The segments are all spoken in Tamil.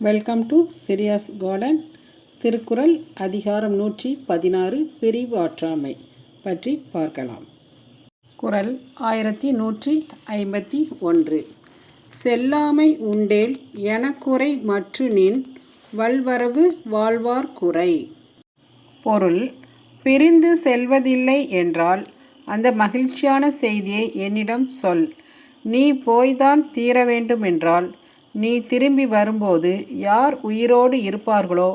Welcome to Siriyas garden Thirukkural அதிகாரம் நூற்றி பதினாறு பிரிவு ஆற்றாமை பற்றி பார்க்கலாம். குறள் ஆயிரத்தி நூற்றி ஐம்பத்தி ஒன்று. செல்லாமை உண்டேல் எனக்குறை மற்று நின் வல்வரவு வாழ்வார் குறை. பொருள் பிரிந்து செல்வதில்லை என்றால் அந்த மகிழ்ச்சியான செய்தியை என்னிடம் சொல். நீ போய்தான் தீர வேண்டுமென்றால் நீ திரும்பி வரும்போது யார் உயிரோடு இருப்பார்களோ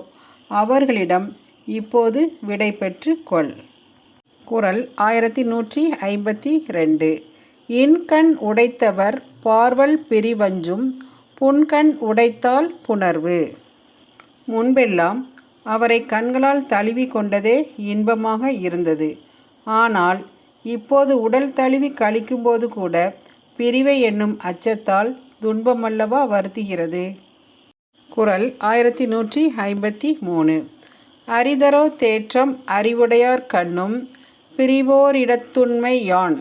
அவர்களிடம் இப்போது விடை பெற்று கொள். குரல் ஆயிரத்தி நூற்றி ஐம்பத்தி ரெண்டு. இன்கண் உடைத்தவர் பார்வல் பிரிவஞ்சும் புன்கண் உடைத்தால் புணர்வு. முன்பெல்லாம் அவரை கண்களால் தழுவி கொண்டதே இன்பமாக இருந்தது. ஆனால் இப்போது உடல் தழுவி கழிக்கும்போது கூட பிரிவை என்னும் அச்சத்தால் துன்பமல்லவா வருத்துகிறது? குரல் ஆயிரத்தி நூற்றி ஐம்பத்தி மூணு. அரிதரோ தேற்றம் அறிவுடையார் கண்ணும் பிரிவோரிடத்துண்மை யான்?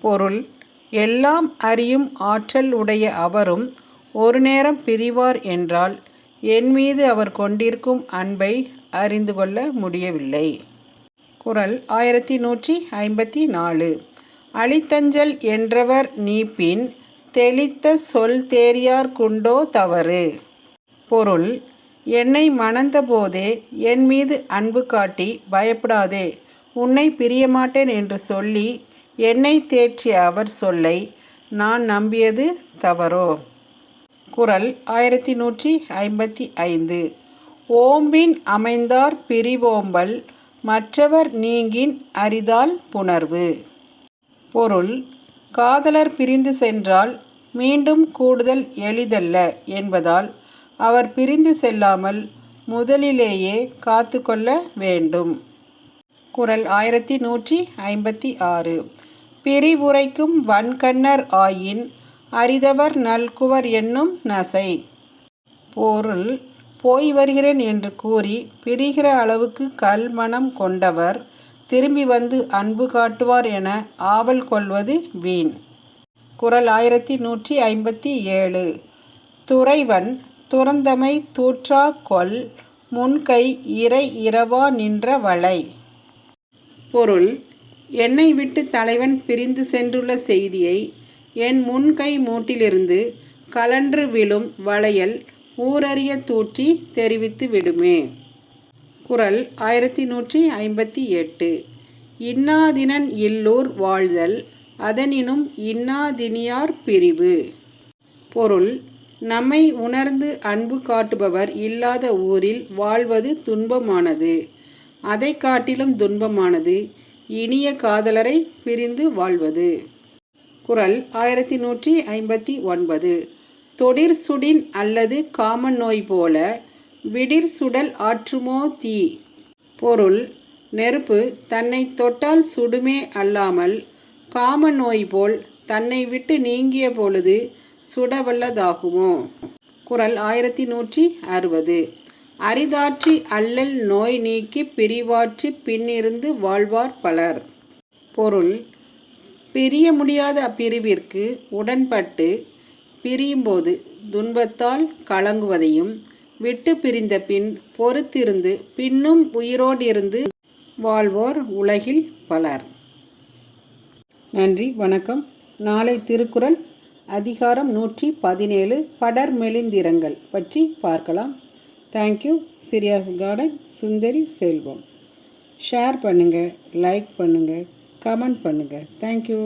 பொருள் எல்லாம் அறியும் ஆற்றல் உடைய அவரும் ஒரு நேரம் பிரிவார் என்றால் என் மீது அவர் கொண்டிருக்கும் அன்பை அறிந்து கொள்ள முடியவில்லை. குரல் ஆயிரத்தி நூற்றி ஐம்பத்தி நாலு. அழித்தஞ்சல் என்றவர் நீப்பின் தெளித்த சொல் தேரியார் குண்டோ தவறு. பொருள் என்னை மணந்தபோதே என் மீது அன்பு காட்டி பயப்படாதே உன்னை பிரியமாட்டேன் என்று சொல்லி என்னை தேற்றிய அவர் சொல்லை நான் நம்பியது தவறோ? குரல் ஆயிரத்தி நூற்றி ஐம்பத்தி ஐந்து. ஓம்பின் அமைந்தார் பிரிவோம்பல் மற்றவர் நீங்கின் அரிதால் புணர்வு. பொருள் காதலர் பிரிந்து சென்றால் மீண்டும் கூடுதல் எளிதல்ல என்பதால் அவர் பிரிந்து செல்லாமல் முதலிலேயே காத்து கொள்ள வேண்டும். குரல் ஆயிரத்தி நூற்றி ஐம்பத்தி ஆறு. பிரிவுரைக்கும் வன்கண்ணர் ஆயின் அறிதவர் நல்குவர் என்னும் நசை. பொருள் போய் வருகிறேன் என்று கூறி பிரிகிற அளவுக்கு கல்மணம் கொண்டவர் திரும்பி வந்து அன்பு காட்டுவார் என ஆவல் கொள்வது வீண். குரல் ஆயிரத்தி நூற்றி ஐம்பத்தி ஏழு. துறைவன் துறந்தமை தூற்றா கொல் முன்கை இறை இரவா நின்ற வளை. பொருள் என்னை விட்டு தலைவன் பிரிந்து சென்றுள்ள செய்தியை என் முன்கை மூட்டிலிருந்து கலன்று விழும் வளையல் ஊரறிய தூற்றி தெரிவித்து விடுமே. குரல் ஆயிரத்தி நூற்றி ஐம்பத்தி எட்டு. இன்னாதினன் இல்லூர் வாழ்தல் அதனினும் இன்னாதினியார் பிரிவு. பொருள் நம்மை உணர்ந்து அன்பு காட்டுபவர் இல்லாத ஊரில் வாழ்வது துன்பமானது. அதை காட்டிலும் துன்பமானது இனிய காதலரை பிரிந்து வாழ்வது. குரல் ஆயிரத்தி நூற்றி ஐம்பத்தி ஒன்பது. தொடிர் சுடின் அல்லது காமன் நோய் போல விடிர் சுடல் ஆற்றுமோ தீ? பொருள் நெருப்பு தன்னை தொட்டால் சுடுமே அல்லாமல் காம நோய் போல் தன்னை விட்டு நீங்கிய பொழுது சுடவல்லதாகுமோ? குரல் ஆயிரத்தி நூற்றி அறுபது. அரிதாற்றி அல்லல் நோய் நீக்கி பிரிவாற்றி பின்னிருந்து வாழ்வார் பலர். பொருள் பிரிய முடியாத அப்பிரிவிற்கு உடன்பட்டு பிரியும்போது துன்பத்தால் கலங்குவதையும் விட்டு பிரிந்த பின் பொறுத்திருந்து பின்னும் உயிரோடிருந்து வாழ்வோர் உலகில் பலர். நன்றி வணக்கம். நாளை திருக்குறள் அதிகாரம் நூற்றி பதினேழு படர் மெலிந்திரங்கள் பற்றி பார்க்கலாம். Thank you Siriyas garden Sundari Selvam share பண்ணுங்கள் லைக் பண்ணுங்கள் கமெண்ட் பண்ணுங்கள் தேங்க்யூ